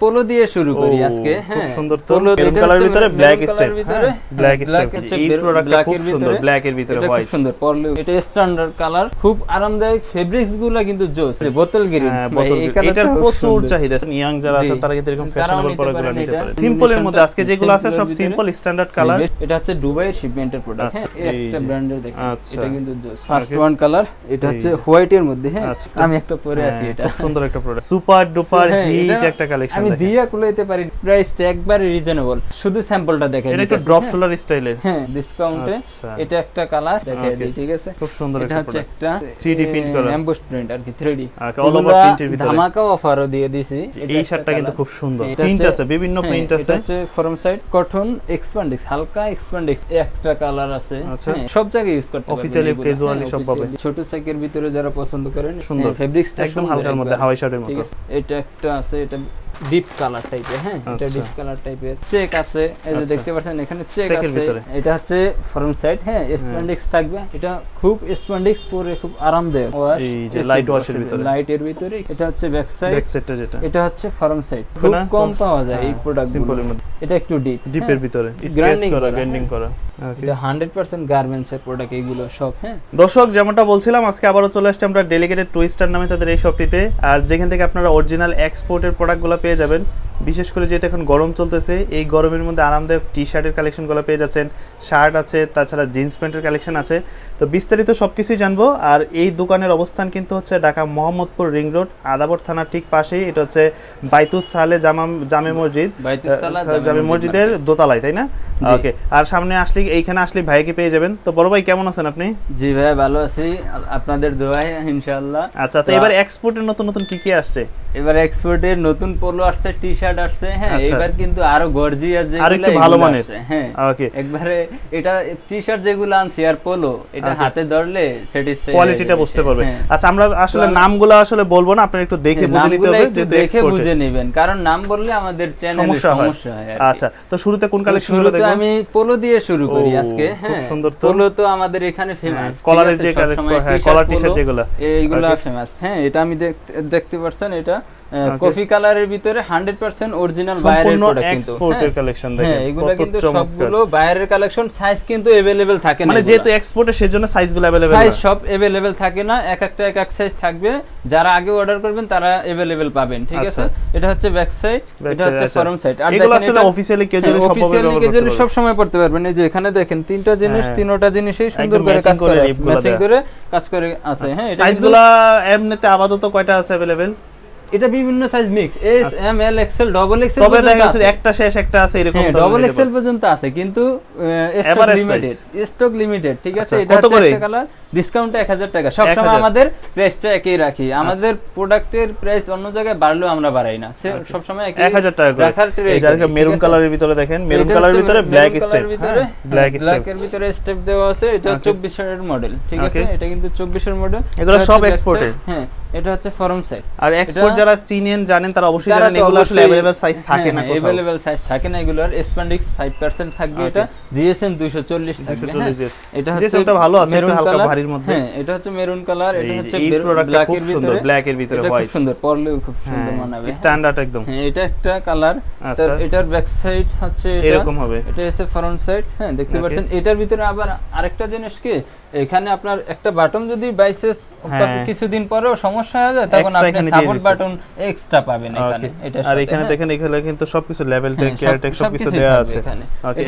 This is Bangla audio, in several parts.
পোলো দিয়ে শুরু করি আজকে খুব হ্যাঁ। সুন্দর তো। পোলো মেরুন কালারের ভিতরে ব্ল্যাক স্টেপ ব্ল্যাক স্টেপ এই প্রোডাক্টটা খুব সুন্দর ব্ল্যাক এর ভিতরে হোয়াইট সুন্দর পরলে এটা স্ট্যান্ডার্ড কালার খুব আরামদায়ক ফেব্রিক্সগুলা কিন্তু জোস বোতল গ্রিন হ্যাঁ, বোতল এটার প্রচুর চাহিদা ইয়াং যারা আছে তারা কিন্তু এরকম ফ্যাশনেবল প্রোডাক্টগুলো নিতে। পারে। সিম্পলের মধ্যে আজকে যেগুলো আছে সব সিম্পল স্ট্যান্ডার্ড কালার এটা হচ্ছে দুবাইয়ের শিপমেন্টের প্রোডাক্ট আচ্ছা, হ্যাঁ একটা ব্র্যান্ডের দেখেন আচ্ছা। এটা কিন্তু জোস। ফার্স্ট ওয়ান কালার এটা হচ্ছে হোয়াইট এর মধ্যে হ্যাঁ আচ্ছা। আমি একটা পরে আছি হ্যাঁ, এটা। সুন্দর একটা প্রোডাক্ট সুপার ডুপার হিট একটা কালেকশন দিয়া কুলাইতে পারি প্রাইসটা একবারে রিজনেবল শুধু স্যাম্পলটা দেখাই এটা একটু ড্রপ হ্যাঁ। শোল্ডার স্টাইলের হ্যাঁ ডিসকাউন্টে আচ্ছা। এটা একটা কালার দেখাই দিই ঠিক আছে? খুব সুন্দর এটা হচ্ছে একটা 3D print করা। এমবোস প্রিন্ট আর কি 3D Okay, all over print এর ভিতরে। ধামাকা অফারও দিয়ে দিছি। এই শার্টটা কিন্তু খুব সুন্দর। প্রিন্ট আছে বিভিন্ন হ্যাঁ, প্রিন্ট এটা হচ্ছে ফরম সাইড কটন এক্সপ্যান্ডিক্স হালকা এক্সপ্যান্ডিক্স একটা কালার আছে। আচ্ছা। হ্যাঁ, সব জায়গায় ইউজ করতে হ্যাঁ, সব পাবে। ছোট সাইকের ভিতরে যারা পছন্দ করেন সুন্দর। ফেব্রিক্সটা একদম হালকার মধ্যে হাওয়াই শার্টের মতো। এটা একটা আছে এটা ডিপ কালার টাইপের হ্যাঁ? এটা। ডিপ কালার টাইপের চেক আছে এই যে আচ্ছা। দেখতে পাচ্ছেন এখানে চেক আছে। এটা হচ্ছে ফ্রন্ট সাইড হ্যাঁ? স্প্যান্ডিক্স থাকবে। এটা খুব স্প্যান্ডিক্স পরে খুব আরামদায়ক এই যে wash এর ভিতরে। লাইটের ভিতরে। এটা হচ্ছে ব্যাক সাইড ব্যাক সেটটা যেটা। এটা হচ্ছে ফ্রন্ট সাইড খুব কম পাওয়া যায় এই হ্যাঁ, প্রোডাক্ট simple এর মধ্যে। এটা একটু ডিপ ডিপের ভিতরে। স্কেচ Grinding করা গ্রাইন্ডিং হ্যাঁ। করা. এটা হান্ড্রেড পার্সেন্ট গার্মেন্টস প্রোডাক্ট এগুলো সব হ্যাঁ? দর্শক যেমনটা বলছিলাম আজকে আবারও চলে আসছে আমরা ডেলিগেটেড টুইস্টার নামে তাদের এই শপটিতে আর যেখান থেকে আপনারা অরিজিনাল এক্সপোর্টের প্রোডাক্টগুলো পেয়ে যাবেন বিশেষ করে যেহেতু এখন গরম চলতেছে এই গরমের মধ্যে আরামদায়ক টি শার্টের কালেকশনগুলো পেয়ে যাচ্ছেন শার্ট আছে তাছাড়া জিন্স প্যান্টের কালেকশন আছে। তো বিস্তারিত সব কিছুই জানব। আর এই দোকানের অবস্থান কিন্তু হচ্ছে ঢাকা মোহাম্মদপুর রিং রোড আদাবর থানার ঠিক পাশেই। এটা হচ্ছে বাইতুস সালে জামা জামে মসজিদ। জামে মসজিদের দোতলায় তাই না? ওকে আর সামনে আসলে এইখানে আসলে ভাইকে পেয়ে যাবেন। তো বড় ভাই কেমন আছেন আপনি? জি ভাই ভালো আছি। আপনাদের দোয়ায় ইনশাআল্লাহ। আচ্ছা তো এবার এক্সপোর্টের নতুন নতুন কি কি আসছে? এবার এক্সপোর্টের নতুন পোলো আসছে টি শার্ট আসছে হ্যাঁ আচ্ছা। এবার কিন্তু আরও গর্জিয়াস আর একটু ভালো মানের। হ্যাঁ ওকে একবারে এটা টি শার্ট যেগুলো আনছি আর পোলো এটা হাতে ধরলে স্যাটিসফাই কোয়ালিটিটা বুঝতে পারবে হ্যাঁ। আচ্ছা আমরা আসলে নামগুলো আসলে বলব না আপনারা একটু দেখে বুঝে নিতে হবে যেহেতু দেখে বুঝে নেবেন কারণ নাম বললে আমাদের চ্যানেলে সমস্যা হয় হয়। আচ্ছা তো শুরুতে কোন কালেকশনগুলো শুরুতে আমি পোলো দিয়ে শুরু করি আজকে হ্যাঁ সুন্দর তো। পোলো তো আমাদের এখানে ফেমাস কলারের যে কালে- হ্যাঁ কলার টি শার্ট যেগুলো এইগুলা. ফেমাস হ্যাঁ এটা আমি দেখতে- পাচ্ছেন এটা. কফি কালারের ভিতরে 100% অরিজিনাল বাইরের সম্পূর্ণ প্রোডাক্ট কিন্তু এক্সপোর্টের কালেকশন দেখেন হ্যাঁ এগুলো কত কিন্তু চমৎকার সবগুলো বাইরের কালেকশন সাইজ কিন্তু अवेलेबल থাকে না মানে এগুলা। যেহেতু এক্সপোর্টে সেজন্য সাইজগুলো अवेलेबल সাইজ সব अवेलेबल থাকে না এক একটা এক এক সাইজ থাকবে যারা আগে অর্ডার করবেন তারা अवेलेबल পাবেন ঠিক আছে আচ্ছা। এটা হচ্ছে ব্যাক সাইড Back এটা side, হচ্ছে আচ্ছা। ফরম সাইড আর এগুলো দেখেন আসলে এটা- অফিসিয়ালি হ্যাঁ, ক্যাজুয়ালি সব officially ব্যবহার করতে casually পারবে সব সময় পড়তে পারবেন এই যে এখানে দেখেন তিনটা জিনিস হ্যাঁ। তিনটা জিনিসই সুন্দর একদম করে matching কাজ করে করে রিপগুলো ম্যাচিং দেয়া। করে কাজ করে আছে হ্যাঁ এটা কিন্তু- সাইজগুলো এমনিতে আপাতত কয়টা আছে अवेलेबल এটা বিভিন্ন size mix S. M L XL double XL তবে দেখা যাচ্ছে একটা শেষ একটা আছে এরকম হ্যাঁ ডবল এক্সেল পর্যন্ত আছে কিন্তু স্টক লিমিটেড স্টক লিমিটেড ঠিক আছে? আচ্ছা, এটা কত করে? একটা কালার ডিসকাউন্ট 1000 টাকা সব সময় 1000 আমাদের প্রাইসটা একই রাখি আমাদের প্রোডাক্টের প্রাইস অন্য জায়গায় বাড়লেও আমরা বাড়াই না সব সময় একই এক হাজার টাকা করে রাখার tray এই যারা করি, মেরুন ঠিক আছে? কালারের ভিতরে দেখেন মেরুন এটা কালারের হচ্ছে ভিতরে মেরুন ব্ল্যাক কালারের স্টেপ ভিতরে, ব্ল্যাক হ্যাঁ, স্টেপ black এর ভিতরে স্টেপ দেওয়া আছে এটা Okay. 24 এর মডেল ঠিক আছে Okay. এটা কিন্তু 24 এর মডেল এগুলো সব exported? হ্যাঁ এটা হচ্ছে ফরম সাইড আর এক্সপোর্ট যারা চিনেন জানেন তারা অবশ্যই তারা জানেন তো এগুলো আসলে অবশ্যই- अवेलेबल সাইজ থাকে না হ্যাঁ, কোথাও available size থাকে না এগুলোর স্প্যান্ডিক্স 5% থাকবে Okay. এটা জিএসএম 240 থাকবে 240 হ্যাঁ। GS এটা GSM টা ভালো আছে, একটু মেরুন হালকা কালার ভারীর মধ্যে। হ্যাঁ এটা হচ্ছে মেরুন কালার এটা হচ্ছে এই প্রোডাক্টটা খুব সুন্দর ব্ল্যাক এর ভিতরে এটা খুব সুন্দর পরলেও খুব সুন্দর মানাবে স্ট্যান্ডার্ড একদম হ্যাঁ এটা একটা কালার আচ্ছা। এটার ব্যাক সাইড হচ্ছে এরকম হবে এটা এসে ফ্রন্ট সাইড হ্যাঁ দেখতে পাচ্ছেন এটার ভিতরে আবার আরেকটা জিনিস কি এখানে আপনার একটা বাটন যদি বাইসেস হ্যাঁ। কিছুদিন পরেও সমস্যা হয়ে যায় তখন আপনি সাপোর্ট বাটন এক্সট্রা পাবেন এখানে. এটার আর এখানে হ্যাঁ। দেখেন এখানে কিন্তু সবকিছু লেভেল টেক হ্যাঁ, কেয়ার টেক সবকিছু দেওয়া আছে।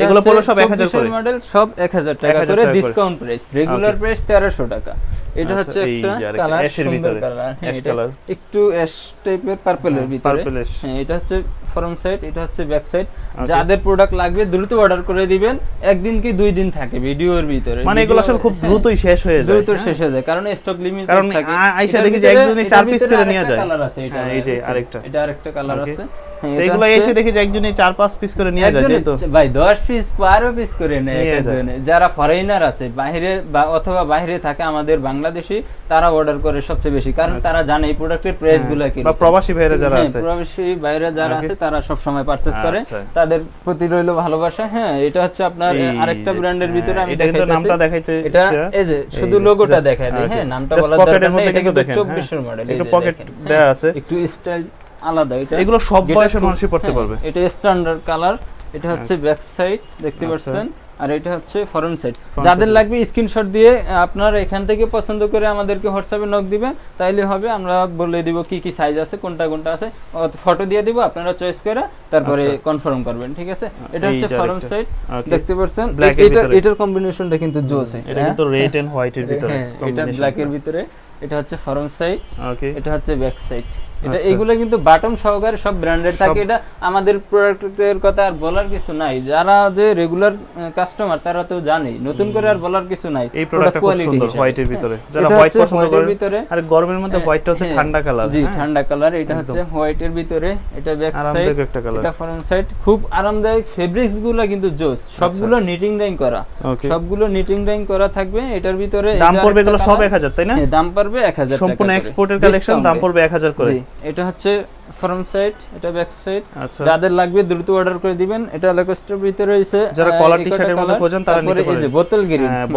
এগুলো পড়বে সব 1000 করে মডেল সব 1000 টাকা করে ডিসকাউন্ট প্রাইস রেগুলার. প্রাইস 1300 টাকা। এটা আচ্ছা, হচ্ছে একটা কালার সুন্দর ভিতরে, কালার কালার। একটু অ্যাশ টাইপের পার্পলের হ্যাঁ, ভিতরে। হ্যাঁ এটা হচ্ছে ফ্রন্ট সাইড এটা হচ্ছে ব্যাক সাইড যাদের প্রোডাক্ট লাগবে দ্রুত অর্ডার করে দিবেন। একদিন কি দুই দিন থাকে ভিডিওর ভিতরে। মানে এগুলো আসলে খুব দ্রুতই শেষ হয়ে যায় দ্রুত হ্যাঁ? শেষ হয়ে যায় কারণ স্টক লিমিট থাকে। আ- আইসা দেখি যে একজনই চার ভিতরে করে নিয়ে যায়। কালার আছে এটা হ্যাঁ, এই যে আরেকটা। এটা আরেকটা কালার আছে। হ্যাঁ, এগুলো এসে দেখি যে একজনই চার পাঁচ পিস করে নিয়ে যায় যেহেতু ভাই দশ পিস বারো পিস করে নেয় একজনে। যারা ফরেনার আছে বাইরে বা অথবা বাইরে থাকে আমাদের বাংলাদেশি তারা অর্ডার করে সবচেয়ে বেশি কারণ আচ্ছা। তারা জানে এই প্রোডাক্টের প্রাইসগুলো কি বা প্রবাসী ভাইরা যারা আছে প্রবাসী বাইরে যারা আছে তারা সব সময় পারচেজ করে আচ্ছা। তাদের প্রতি রইল ভালোবাসা হ্যাঁ এটা হচ্ছে আপনার আরেকটা ব্র্যান্ডের হ্যাঁ, ভিতরে আমি এটা কিন্তু নামটা দেখাইতে এটা এই যে শুধু লোগোটা দেখায় okay. হ্যাঁ নামটা এর দরকার নেই এটা কিন্তু কিন্তু দেখেন, 24 হ্যাঁ। এর মডেল একটু pocket দেয়া আছে। একটু স্টাইল আলাদা এটা এগুলো সব বয়সের মানুষই পড়তে হ্যাঁ, পারবে। এটা স্ট্যান্ডার্ড কালার এটা হচ্ছে ব্যাক সাইড দেখতে আচ্ছা। পাচ্ছেন আর এটা হচ্ছে ফরন্ট সাইড যাদের লাগবে স্ক্রিনশট দিয়ে আপনার এখান থেকে পছন্দ করে আমাদেরকে হোয়াটসঅ্যাপে নক দিবেন তাইলে হবে আমরা বলে দিব কি কি সাইজ আছে কোনটা কোনটা আছে ফটো দিয়ে দিব আপনারা চয়েস করে তারপরে আচ্ছা। কনফার্ম করবেন ঠিক আছে? এটা হচ্ছে যে ফরন্ট সাইড দেখতে পাচ্ছেন এটা এটার কম্বিনেশনটা কিন্তু জোস হয়েছে এটা কিন্তু রেড এন্ড হোয়াইটের ভিতরে হ্যাঁ এটা ব্ল্যাক এর ভিতরে এটা হচ্ছে ফরন্ট সাইড ওকে এটা হচ্ছে ব্যাক সাইড এটা আচ্ছা। এগুলো কিন্তু বাটন সহকারে সব ব্র্যান্ডেড থাকে। এটা আমাদের প্রোডাক্টের কথা আর বলার কিছু নাই। যারা যে রেগুলার কাস্টমার তারা তো জানেই নতুন করে আর বলার কিছু নাই। এই প্রোডাক্টটা খুব সুন্দর হোয়াইটের হ্যাঁ। ভিতরে। যারা হোয়াইট পছন্দ করেন ভিতরে। আর গরমের মধ্যে হ্যাঁ, হোয়াইটটা হচ্ছে হ্যাঁ, ঠান্ডা কালার জি ঠান্ডা কালার এটা হচ্ছে হোয়াইটের ভিতরে। এটা ব্যাক সাইড এটা ফ্রন্ট সাইড খুব আরামদায়ক ফেব্রিক্সগুলো কিন্তু জোস। সবগুলো নিটিং ডাইং করা। সবগুলো নিটিং ডাইং করা থাকবে। এটার ভিতরে দাম পড়বে এগুলো সব colour, 1000 তাই না? হ্যাঁ, দাম পড়বে 1000 সম্পূর্ণ করে। এক্সপোর্টের কালেকশন দাম। পড়বে 1000 করে। এটা হচ্ছে ফ্রন্ট সাইড এটা ব্যাক সাইড আচ্ছা। যাদের লাগবে দ্রুত অর্ডার করে দিবেন। এটা লেকস্টের ভিতরে রয়েছে যারা t-shirt এর কটা মধ্যে খোঁজেন তারা নিতে এই যে পারেন। বোতল গ্রিন হ্যাঁ।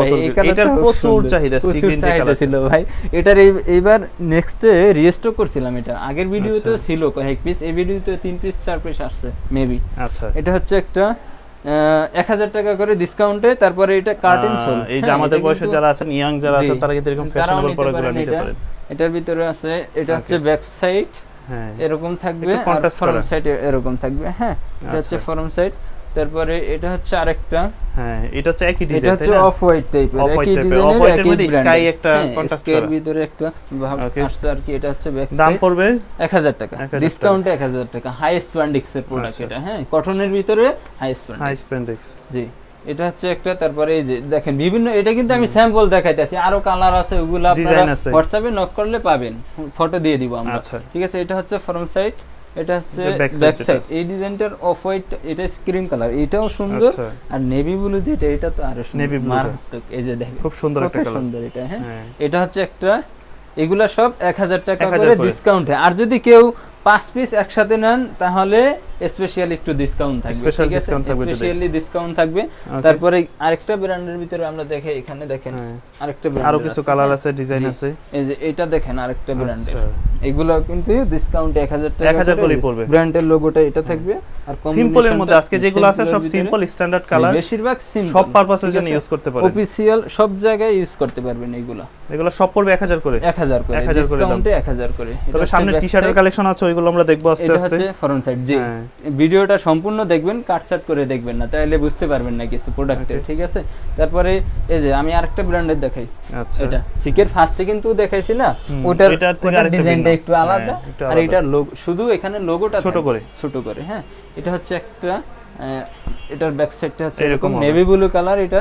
এটার প্রচুর চাহিদা, green যে চাহিদা ছিল ভাই। এটার এই- এইবার নেক্সটে রিস্টক করছিলাম এটা। আগের ভিডিওতে আচ্ছা। ছিল কয়েক পিস এই ভিডিওতে তিন পিস চার পিস আসছে মেবি আচ্ছা। এটা হচ্ছে একটা এক হাজার টাকা করে ডিসকাউন্টে তারপরে এটা কার্টেন সোল এই যে আমাদের বয়সে যারা আছেন ইয়াং যারা আছেন তারা কিন্তু এরকম ফ্যাশনেবল প্রোডাক্টগুলো নিতে পারেন। এটার ভিতরে আছে এটা হচ্ছে. ব্যাক সাইড হ্যাঁ এরকম থাকবে আর ফরম। সাইড এরকম থাকবে হ্যাঁ এটা হচ্ছে আচ্ছা। ফরম সাইড তারপরে এটা হচ্ছে আরেকটা হ্যাঁ এটা হচ্ছে একই ডিজাইন তাই হচ্ছে অফ হোয়াইট টাইপের একই এর, ডিজাইনের off white মধ্যে sky একটা contrast স্কাইয়ের করা। ভিতরে একটা ভাব. আসছে আর কি এটা হচ্ছে ব্যাক দাম পড়বে 1000 টাকা 1000 টাকা। ডিসকাউন্টে 1000 টাকা হাই স্প্যান্ডিক্স এর প্রোডাক্ট। এটা হ্যাঁ কটনের ভিতরে হাই হাই স্প্যান্ডিক্স জি এটা হচ্ছে একটা তারপরে এই যে দেখেন বিভিন্ন এটা কিন্তু আমি স্যাম্পল দেখাইতেছি আরও কালার আছে ওগুলো আপনারা হোয়াটসঅ্যাপে নক করলে পাবেন ফটো দিয়ে দিব আমরা। আচ্ছা। ঠিক আছে এটা হচ্ছে ফ্রন্ট সাইড এটা হচ্ছে ব্যাক সাইড এই ডিজাইনটার অফ হোয়াইট এটা ক্রিম কালার এটাও সুন্দর। আচ্ছা। আর নেভি ব্লু যেটা এটা তো আরও blue টা। মারাত্মক এই যে দেখেন খুব সুন্দর একটা কালার সুন্দর এটা হ্যাঁ? হ্যাঁ। এটা হচ্ছে একটা এগুলা সব এক হাজার টাকা 1000 করে করে। ডিসকাউন্টে আর যদি কেউ পাঁচ পিস একসাথে নেন তাহলে স্পেশাল একটু ডিসকাউন্ট থাকবে আছে? discount থাকবে। স্পেশালি ডিসকাউন্ট থাকবে। তারপরে আরেকটা ব্র্যান্ডের ভিতরে আমরা দেখে এখানে দেখেন হ্যাঁ। আরেকটা আরও কিছু কালার আছে ডিজাইন আছে। এই যে এটা দেখেন আরেকটা ব্র্যান্ডের আচ্ছা এগুলো কিন্তু ডিসকাউন্ট 1000 টাকা 1000 করেই পড়বে। ব্র্যান্ডের লোগোটা এটা থাকবে। আর সিম্পলের মধ্যে আজকে যেগুলো আছে সব সিম্পল স্ট্যান্ডার্ড কালার বেশিরভাগ সিম্পল সব পারপাসের জন্য ইউজ করতে পারেন। অফিসিয়াল সব জায়গায় ইউজ করতে পারবেন এগুলো। এগুলো সব পড়বে 1000 করে? 1000 করে 1000 করে। ডিসকাউন্টে 1000 করে। তবে সামনে back টি শার্টের কালেকশন আছে ওইগুলো আমরা দেখব আস্তে আস্তে। ফ্রন্ট সাইড জি হ্যাঁ। ভিডিওটা সম্পূর্ণ দেখবেন কাটছাট করে দেখবেন না তাহলে বুঝতে পারবেন না কিছু প্রোডাক্টের ঠিক আছে? তারপরে এই যে আমি আরেকটা ব্র্যান্ডের দেখাই। আচ্ছা। এটা সিকের ফার্স্টে কিন্তু দেখাইছি না ওটার ওটার ডিজাইনটা একটু আলাদা হ্যাঁ, আর। এটার লোগো শুধু এখানে লোগোটা ছোট করে। ছোট করে হ্যাঁ। এটা হচ্ছে একটা এটার ব্যাক সাইডটা হচ্ছে এরকম নেভি ব্লু কালার এটা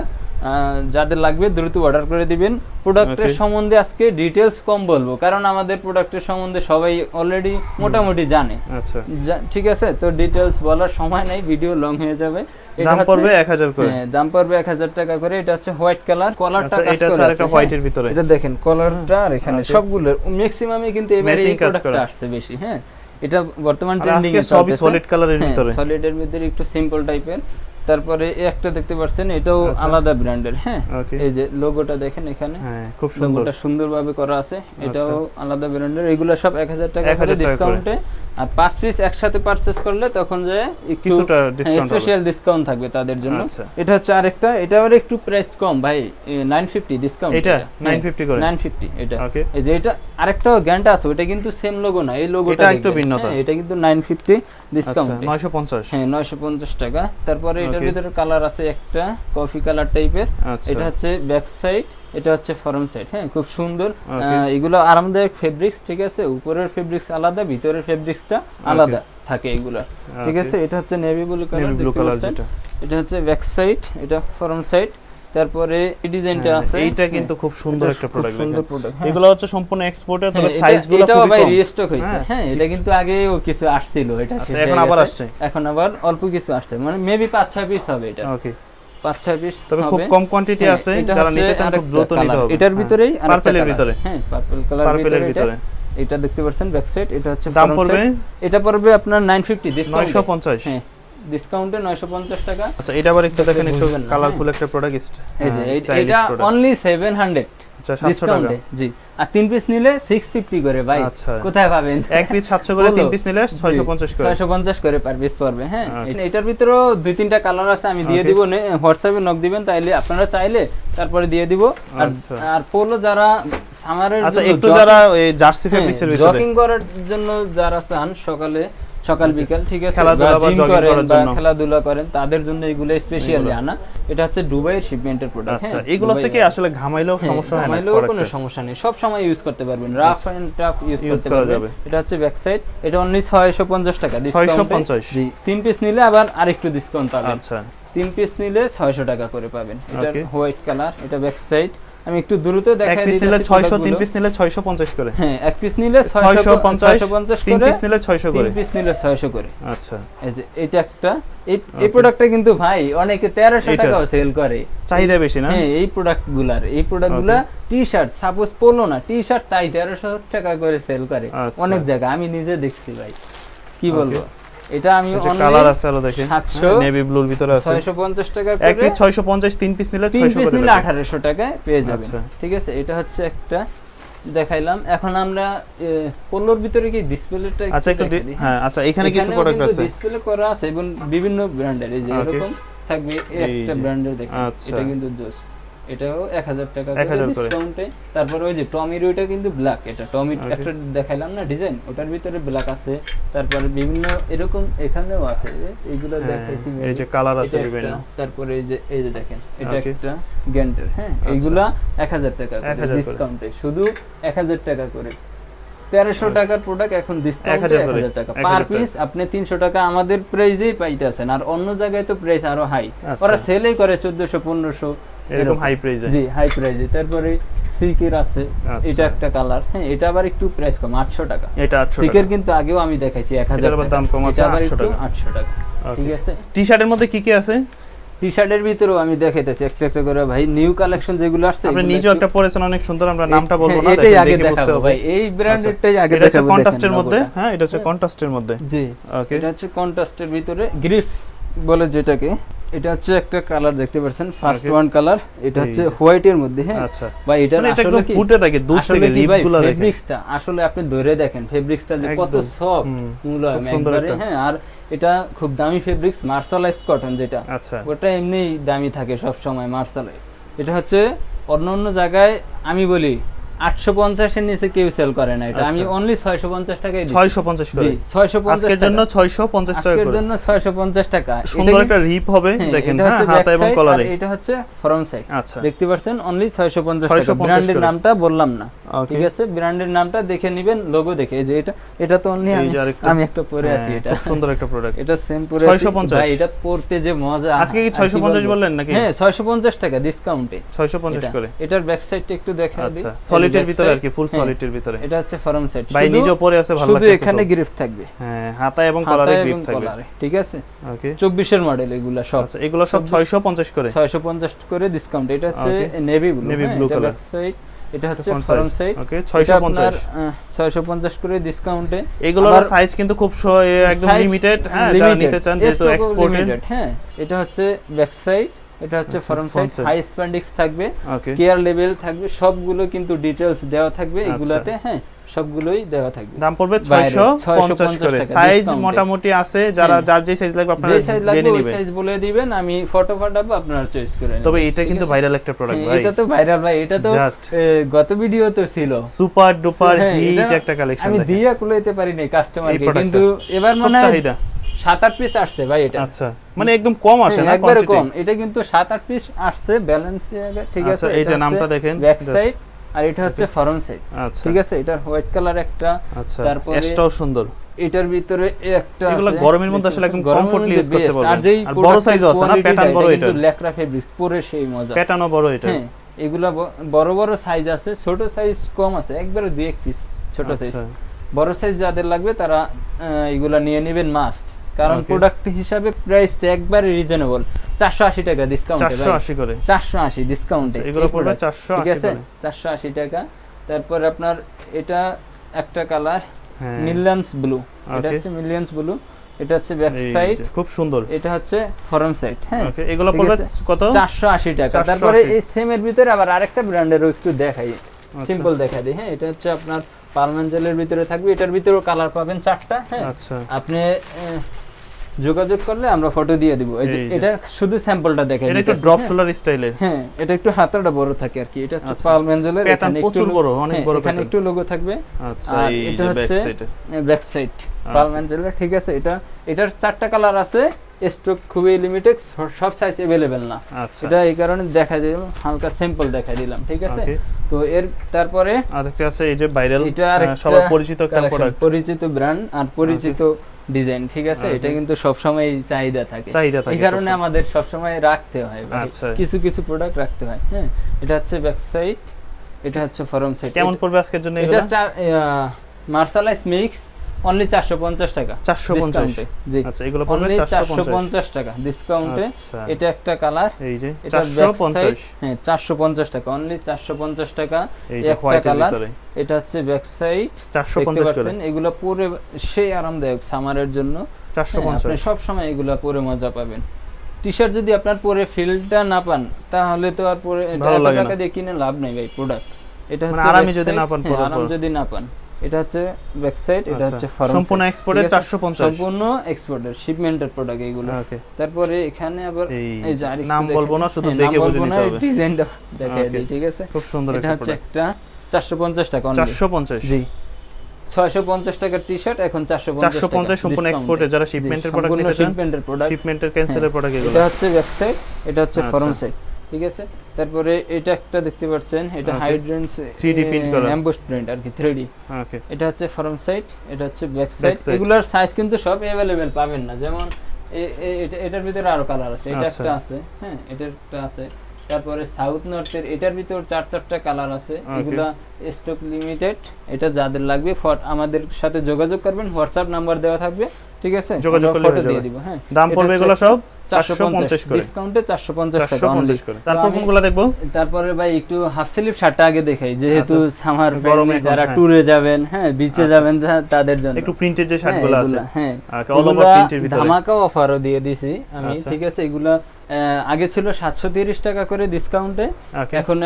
যাদের লাগবে দ্রুত অর্ডার করে দিবেন। প্রোডাক্টের. সম্বন্ধে আজকে ডিটেলস কম বলব কারণ আমাদের প্রোডাক্টের সম্বন্ধে সবাই অলরেডি মোটামুটি জানে। আচ্ছা। ঠিক আছে? তো ডিটেলস বলার সময় নাই ভিডিও লং হয়ে যাবে। দাম পড়বে 1000 করে। হ্যাঁ, দাম পড়বে এক হাজার টাকা করে। এটা হচ্ছে হোয়াইট কালার কলারটা আচ্ছা কাজ এটা আছে, হোয়াইটের হ্যাঁ। ভিতরে। এটা দেখেন কলারটা আর এখানে Okay. সবগুলো। ম্যাক্সিমামে কিন্তু এবারে এই প্রোডাক্টটা আসছে বেশি হ্যাঁ। এটা বর্তমান ট্রেন্ডিং আজকে সবই সলিড কালারের ভিতরে। সলিড এর ভিতরে একটু সিম্পল টাইপের তারপরে একটা দেখতে পাচ্ছেন এটাও আচ্ছা। আলাদা ব্র্যান্ডের হ্যাঁ? এই যে লোগোটা দেখেন এখানে। হ্যাঁ খুব সুন্দর। লোগোটা সুন্দরভাবে করা আছে এটাও আলাদা ব্র্যান্ডের। এগুলো সব এক হাজার টাকা করে। ডিসকাউন্টে আর পাঁচ পিস একসাথে পারচেজ করলে তখন যে কিছুটা ডিসকাউন্ট স্পেশাল ডিসকাউন্ট থাকবে তাদের জন্য। আচ্ছা। এটা হচ্ছে আরেকটা এটা আবার একটু প্রাইস কম ভাই 950 ডিসকাউন্ট এটা 950 করে। 950 এটা। ওকে এই যে এটা আরেকটা গ্যান্ডা আছে ওটা কিন্তু সেম লোগো না এই লোগোটা এটা একটু ভিন্নতা। এটা কিন্তু 950 আচ্ছা ডিসকাউন্ট 950 হ্যাঁ 950 টাকা। তারপরে এটার ভিতরে কালার আছে একটা কফি কালার টাইপের এটা হচ্ছে ব্যাক সাইড এটা হচ্ছে ফরম সাইড হ্যাঁ খুব সুন্দর। এগুলো আরামদায়ক ফেব্রিক্স ঠিক আছে? উপরের ফেব্রিক্স আলাদা ভিতরের ফেব্রিক্সটা আলাদা থাকে এগুলো। ঠিক আছে? এটা হচ্ছে navy blue colour blue colour যেটা। এটা হচ্ছে ব্যাক সাইড এটা ফরম সাইড তারপরে এই ডিজাইনটা হ্যাঁ, আছে। এইটা কিন্তু খুব সুন্দর একটা প্রোডাক্ট সুন্দর প্রোডাক্ট এগুলো হচ্ছে সম্পূর্ণ এক্সপোর্টের তবে হ্যাঁ, এটা- সাইজগুলো খুবই ভাই রিস্টক হয়েছে। হ্যাঁ, হ্যাঁ এটা কিন্তু আগেও কিছু আসছিল এটা আচ্ছা, এখন আবার আসছে? এখন আবার অল্প কিছু আসছে মানে মেবি পাঁচ ছয় পিস হবে এটা। ওকে তবে খুব কম কোয়ান্টিটি আছে যারা নিতে চান খুব দ্রুত নিতে হবে। এটার ভিতরেই পার্পলের ভিতরে। হ্যাঁ পার্পল কালার পার্পলের ভিতরে এটা। দেখতে পাচ্ছেন ব্যাক সাইড এটা হচ্ছে দাম পড়বে? এটা পড়বে আপনার 950 ডিসকাউন্ট 950 হ্যাঁ ডিসকাউন্টে 950 টাকা। আচ্ছা এটা আবার একটু দেখেন একটু কালারফুল একটা প্রোডাক্ট এই যে এটা অনলি 700 আচ্ছা, 700 টাকা। জি। আর তিন পিস নিলে সিক্স ফিফটি করে ভাই আচ্ছা। কোথায় পাবেন এক পিস সাতশো করে তিন পিস নিলে ছয়শো পঞ্চাশ করে ছয়শো পঞ্চাশ করে পার পিস পড়বে হ্যাঁ আচ্ছা। এটার ভিতরেও দুই তিনটা কালার আছে আমি দিয়ে Okay. দিব হোয়াটসঅ্যাপে নক দিবেন তাইলে আপনারা চাইলে তারপরে দিয়ে দিব আর আচ্ছা। আর পোলো যারা সামারের আচ্ছা একটু যারা জার্সি ফেব্রিক্সের ভিতরে জগিং করার জন্য যারা চান সকালে সকাল বিকাল ঠিক আছে? খেলাধুলা বা gym করেন করার জন্য। খেলাধুলা করেন তাদের জন্য এগুলো স্পেশালি আনা এটা হচ্ছে দুবাইয়ের শিপমেন্টের প্রোডাক্ট আচ্ছা এগুলো হচ্ছে কি আসলে ঘামাইলেও সমস্যা হয় না হ্যাঁ, কোনো সমস্যা নেই। সব সময় ইউজ করতে পারবেন। রাফ। এন্ড টাফ ইউজ করতে পারবেন। এটা হচ্ছে ব্যাক সাইড এটা অনলি 650 টাকা এ। 650 জি। তিন পিস নিলে আবার আরেকটু ডিসকাউন্ট পাবেন। আচ্ছা। তিন পিস নিলে 600 টাকা করে পাবেন। এটা. হোয়াইট কালার এটা ব্যাক সাইড আমি একটু দ্রুত এক দেখাই পিস দিতেছি নিলে ছয়শো তিন পিস নিলে ছয়শো পঞ্চাশ করে। হ্যাঁ এক পিস নিলে ছয়শো পঞ্চাশ 650 তিন পিস নিলে ছয়শো তিন করে। পিস নিলে 600 করে। আচ্ছা। এই যে এটা একটা এই. প্রোডাক্টটা কিন্তু ভাই অনেকে 1300 এটা? টাকাও সেল করে। চাহিদা বেশি না? হ্যাঁ এই প্রোডাক্টগুলার এই প্রোডাক্টগুলা টি শার্ট সাপোজ পরলো না টি শার্ট তাই তেরোশো টাকা করে সেল করে। আচ্ছা। অনেক জায়গা আমি নিজে দেখছি ভাই। কি বলব? এটা আমি কালার আছে আরও দেখেন 700 নেভি ব্লুর ভিতরে আছে ছয়শো পঞ্চাশ টাকা এক পিস ছয়শো পঞ্চাশ তিন পিস নিলে তিন ছয়শো পিস করে নিলে লাগবে। আঠারোশো টাকায় পেয়ে যাবেন আচ্ছা। ঠিক আছে এটা হচ্ছে একটা দেখাইলাম এখন আমরা পল্লোর ভিতরে কি ডিসপ্লেটা আচ্ছা একটু হ্যাঁ আচ্ছা এখানে কিছু প্রোডাক্ট আছে ডিসপ্লে করা আছে এবং বিভিন্ন ব্র্যান্ডের এই যে. এরকম থাকবে একটা ব্র্যান্ডের দেখেন আচ্ছা। এটা কিন্তু জোস এটাও এক হাজার টাকা 1000 করে। ডিসকাউন্টে তারপরে ওই যে টমির ওইটা কিন্তু ব্ল্যাক এটা টমি একটা দেখাইলাম না ডিজাইন ওটার ভিতরে ব্ল্যাক আছে। তারপরে বিভিন্ন এরকম এখানেও আছে। এইগুলো হ্যাঁ, দেখাইছি এই যে কালার আছে বিভিন্ন। তারপরে এই যে এই যে দেখেন এটা একটা গ্যান্টের হ্যাঁ? আচ্ছা। এইগুলা এক হাজার টাকা 1000 করে। ডিসকাউন্টে শুধু এক হাজার টাকা করে। তেরোশো টাকার প্রোডাক্ট এখন ডিসকাউন্ট 1000 এক হাজার টাকা। পার পিস আপনি তিনশো টাকা আমাদের প্রাইজেই পাইতেছেন। আর অন্য জায়গায় তো প্রাইস আরও হাই আচ্ছা। ওরা সেলেই করে চোদ্দশো পনেরোশো। এরকম হাই প্রাইসে জি হাই প্রাইজে তারপরে সিকের আছে। আচ্ছা। এটা একটা কালার হ্যাঁ এটা আবার একটু প্রাইস কম আটশো টাকা। এটা আটশো সিকের কিন্তু আগেও আমি দেখাইছি এক হাজার এটার আবার দাম কম আছে, 800 টাকা। আটশো টাকা ঠিক আছে? টি শার্টের মধ্যে কি কি আছে? টি শার্টের ভিতরেও আমি দেখাইতেছি একটা একটা করে। ভাই নিউ কালেকশন যেগুলো আসছে আপনি নিজেও একটা পরেছেন অনেক সুন্দর আমরা নামটা বলব না হ্যাঁ, এটাই আগে দেখাবো ভাই। এই ব্র্যান্ডেরটাই আগে দেখাবো এটা হচ্ছে কন্ট্রাস্টের মধ্যে? হ্যাঁ এটা হচ্ছে কন্ট্রাস্টের মধ্যে। জি। ওকে এটা হচ্ছে কন্ট্রাস্টের ভিতরে গ্রিফ বলে যেটাকে এটা হচ্ছে একটা কালার দেখতে পাচ্ছেন ফার্স্ট ওয়ান কালার এটা হচ্ছে যে। হোয়াইটের মধ্যে হ্যাঁ? আচ্ছা। ভাই এটা মানে আসলে কি? ফুটে থাকে দূর থেকে লিপগুলো দেখেন ফেব্রিক্সটা আসলে আপনি ধরে দেখেন ফেব্রিক্সটা যে কত। সফট মুলায়ম একবারে। হ্যাঁ আর এটা খুব দামি ফেব্রিক্স মার্শালাইজ কটন যেটা আচ্ছা। ওটা এমনি দামি থাকে সব সময় মার্শালাইজ এটা হচ্ছে অন্য অন্য জায়গায় আমি বলি আটশো পঞ্চাশের নিচে কেউ সেল করে না এটা। আমি আচ্ছা। অনলি ছয়শো পঞ্চাশ টাকায় ছয়শো পঞ্চাশ করে। ছয়শো 650 আজকের জন্য। ছয়শো পঞ্চাশ টাকা জন্য ছয়শো পঞ্চাশ 650 টাকা সুন্দর একটা রিপ হবে হ্যাঁ, দেখেন হ্যাঁ হাতা এবং কলারে এটা হচ্ছে ফ্রন্ট সাইড আচ্ছা। দেখতে পাচ্ছেন অনলি 650 টাকা। 650 ব্র্যান্ডের। নামটা বললাম না. ঠিক আছে ব্র্যান্ডের নামটা দেখে নেবেন লোগো দেখে। এই যে এটা এটা তো অনলি আমি আমি একটা পরে আছি হ্যাঁ, এটা। সুন্দর একটা প্রোডাক্ট এটা সেম পরে 650 ভাই এটা পড়তে যে মজা। আজকে কি 650 বললেন নাকি? হ্যাঁ 650 টাকা ডিসকাউন্টে ছয়শো পঞ্চাশ করে। এটার ব্যাক সাইডটা একটু দেখা দিই। আচ্ছা সলিডের ভিতরে আর কি ফুল হ্যাঁ, সলিডের ভিতরে। এটা হচ্ছে ফ্রন্ট সাইড ভাই নিজেও পরে আছে ভালো শুধু এখানে। গ্রিপ থাকবে। হ্যাঁ হাতা এবং কলারে গ্রিপ থাকবে। ঠিক আছে? ওকে 24 এর মডেল এগুলা সব। আচ্ছা এগুলো সব 650 করে। 650 করে ডিসকাউন্ট এটা হচ্ছে. Navy blue Navy blue color. Back side এটা হচ্ছে ফরম সাইজ ওকে 650 650 করে ডিসকাউন্টে এগুলোর সাইজ কিন্তু খুব একদম লিমিটেড হ্যাঁ যারা নিতে চান যেহেতু এক্সপোর্টেড হ্যাঁ। এটা হচ্ছে ব্যাক সাইড এটা হচ্ছে সাইড side. হাই স্প্যান্ডিক্স থাকবে কেয়ার লেভেল থাকবে সবগুলো কিন্তু ডিটেইলস দেওয়া থাকবে আচ্ছা। এগুলাতে হ্যাঁ সবগুলোই দেওয়া থাকবে। দাম পড়বে 650 করে। সাইজ মোটামুটি আছে যারা হ্যাঁ। যার যে সাইজ লাগবে আপনারা সাইজ জেনে নেবেন। সাইজ বলে দিবেন আমি ফটো পাঠাবো আপনারা চয়েস করে নেবেন। তবে এটা কিন্তু ভাইরাল একটা প্রোডাক্ট হ্যাঁ, ভাই। এটা তো ভাইরাল ভাই এটা তো. গত ভিডিও তো ছিল। সুপার ডুপার হ্যাঁ, হিট একটা কালেকশন আমি দিয়া কুলাইতে পারি নাই কাস্টমারকে কিন্তু এবার মানে চাহিদা। সাত আট পিস আসছে ভাই এটা। আচ্ছা মানে একদম কম আসে হ্যাঁ, না একবারে কম। এটা কিন্তু সাত আট পিস আসছে ব্যালেন্স ঠিক আছে আচ্ছা, এই যে নামটা দেখেন, ব্যাক সাইড আর এটা হচ্ছে ফ্রন্ট সাইড আচ্ছা। ঠিক আছে এটার হোয়াইট কালার একটা আচ্ছা তারপরে- এটাও সুন্দর। এটার ভিতরে একটা এগুলো গরমের মধ্যে আসলে একদম use করতে। পারবেন। আর যেই বড় size-ও আছে না? quality-টা, বড় এটা। কিন্তু। ফেব্রিক্স পরে সেই মজা। প্যাটার্নও বড় এটা। হ্যাঁ এগুলা বড় বড় সাইজ আছে ছোট সাইজ কম আছে একবারে দুই এক পিস ছোট সাইজ বড় সাইজ যাদের লাগবে তারা এগুলা নিয়ে নেবেন মাস্ট কারণ প্রোডাক্ট হিসাবে প্রাইসটা একবারে রিজনেবল চারশো আশি টাকা ডিসকাউন্ট 480 করে। চারশো আশি ডিসকাউন্টে আচ্ছা, এগুলো পড়বে 480 ঠিক আছে? করে। চারশো আশি টাকা। তারপর আপনার এটা একটা কালার মিলিয়ন্স ব্লু এটা হচ্ছে মিলিয়ন্স ব্লু এটা হচ্ছে ব্যাক সাইড খুব সুন্দর। এটা হচ্ছে ফরম সাইড হ্যাঁ। এগুলো পড়বে কত? চারশো আশি টাকা। তারপরে এই সেমের ভিতরে আবার আরেকটা ব্র্যান্ডেরও একটু দেখাই। আচ্ছা। সিম্পল দেখা দিই হ্যাঁ। এটা হচ্ছে আপনার পালমেঞ্জেলের ভিতরে থাকবে। এটার ভিতরেও কালার পাবেন চারটা হ্যাঁ। আচ্ছা। আপনি যোগাযোগ করলে আমরা ফটো দিয়ে দিব এই যে এই যে। এটা শুধু স্যাম্পলটা দেখে এটা একটু ড্রপ শোল্ডার স্টাইলের হ্যাঁ এটা একটু হাতাটা বড় থাকে আর কি এটা হচ্ছে আচ্ছা। পালমেঞ্জেলের Pattern প্রচুর বড়, অনেক বড় এখানে pattern। একটু লোগো থাকবে আচ্ছা আর এই এটা যে ব্যাক হচ্ছে সাইডে ব্যাক সাইড পালমেঞ্জেলের ঠিক আছে এটা এটার চারটা কালার আছে স্টক খুবই লিমিটেড সব সাইজ अवेलेबल না আচ্ছা এটা এই কারণে দেখা দিলাম হালকা সিম্পল দেখা দিলাম ঠিক আছে Okay. তো এর তারপরে আরেকটা আছে এই যে ভাইরাল এটা আরেকটা সবার পরিচিত একটা collection, প্রোডাক্ট পরিচিত ব্র্যান্ড আর পরিচিত ডিজাইন ঠিক আছে? এটা কিন্তু সব সময় চাহিদা থাকে। চাহিদা থাকে এই কারণে আমাদের সব সময় রাখতে হয় আচ্ছা। কিছু কিছু প্রোডাক্ট রাখতে হয় হ্যাঁ? এটা হচ্ছে ব্যাক সাইড এটা হচ্ছে ফরম সাইড কেমন পড়বে আজকের জন্য এটা মার্শালাইজ মিক্স অনলি 450 টাকা। 450 Discount-এ, জি। আচ্ছা এগুলো পড়বে অনলি 450 450 টাকা। ডিসকাউন্টে আচ্ছা। এটা একটা কালার এই যে এটা back side, 450 হ্যাঁ 450 টাকা। অনলি 450 টাকা। একটা ভিতরে। এটা হচ্ছে ব্যাক সাইড 450 করে। এগুলো পরে সেই আরামদায়ক সামারের জন্য। হ্যাঁ, আপনি 450 সব সময় এগুলো পরে মজা পাবেন। টি শার্ট যদি আপনার পরে ফিলটা না পান তাহলে তো আর পরে টাকা দিয়ে কিনে লাভ নেই ভাই প্রোডাক্ট এটা মানে হচ্ছে আরামই back যদি না পান হ্যাঁ, আরাম যদি না পান। এটা হচ্ছে ব্যাক সাইড এটা আচ্ছা, হচ্ছে সম্পূর্ণ এক্সপোর্টের ঠিক আছে? 450 সম্পূর্ণ এক্সপোর্টের শিপমেন্টের প্রোডাক্ট এইগুলো তারপরে এখানে আবার এই যে, নাম বলব না, শুধু হ্যাঁ, দেখে বুঝে নিতে হবে। ডিজাইনটা দেখাই দিই ঠিক আছে? খুব সুন্দর এটা হচ্ছে একটা 450 টাকা only। 450 জি। 650 টাকার টি-শার্ট এখন 450 450 সম্পূর্ণ এক্সপোর্টে যারা শিপমেন্টের প্রোডাক্ট নিতে চান শিপমেন্টের প্রোডাক্ট শিপমেন্টের ক্যান্সেলের প্রোডাক্ট এগুলো। এটা হচ্ছে ব্যাক সাইড এটা হচ্ছে আচ্ছা। ফরম সাইড ঠিক আছে তারপরে এটা একটা দেখতে পাচ্ছেন এটা Okay. হাইড্রেন্স 3D print করা। এমবোস প্রিন্ট আর কি 3D ওকে এটা হচ্ছে ফরম সাইড এটা হচ্ছে ব্যাক সাইড side। এগুলোর সাইজ কিন্তু সব अवेलेबल পাবেন না যেমন এ- এ- এটা- এটার ভিতরে আরো কালার আছে এটা আচ্ছা। একটা আছে হ্যাঁ এটা একটা আছে তারপরে সাউথ নর্থের এটার ভিতর চার চারটা কালার আছে Okay. এগুলা স্টক লিমিটেড এটা যাদের লাগবে ফট আমাদের সাথে যোগাযোগ করবেন হোয়াটসঅ্যাপ নাম্বার দেওয়া থাকবে ঠিক আছে যোগাযোগ আমরা করলে photo হয়ে দিয়ে যাবে। দিব হ্যাঁ দাম এটা পড়বে হচ্ছে এগুলো সব 450 450 করে ডিসকাউন্টে 450 টাকা only। 450 করে তারপর কোনগুলো দেখব তারপরে ভাই একটু হাফ স্লিভ শার্টটা আগে দেখাই যেহেতু। সামার গরমে গরমে যারা হ্যাঁ। ট্যুরে যাবেন হ্যাঁ বিচে। যাবেন তাদের জন্য একটু প্রিন্টের যে শার্টগুলো আছে হ্যাঁ অল ওভার প্রিন্টের ভিতরে ধামাকা অফারও দিয়ে দিছি আমি। ঠিক আছে এগুলা আগে ছিল সাতশো তিরিশ টাকা করে ডিসকাউন্টে এখন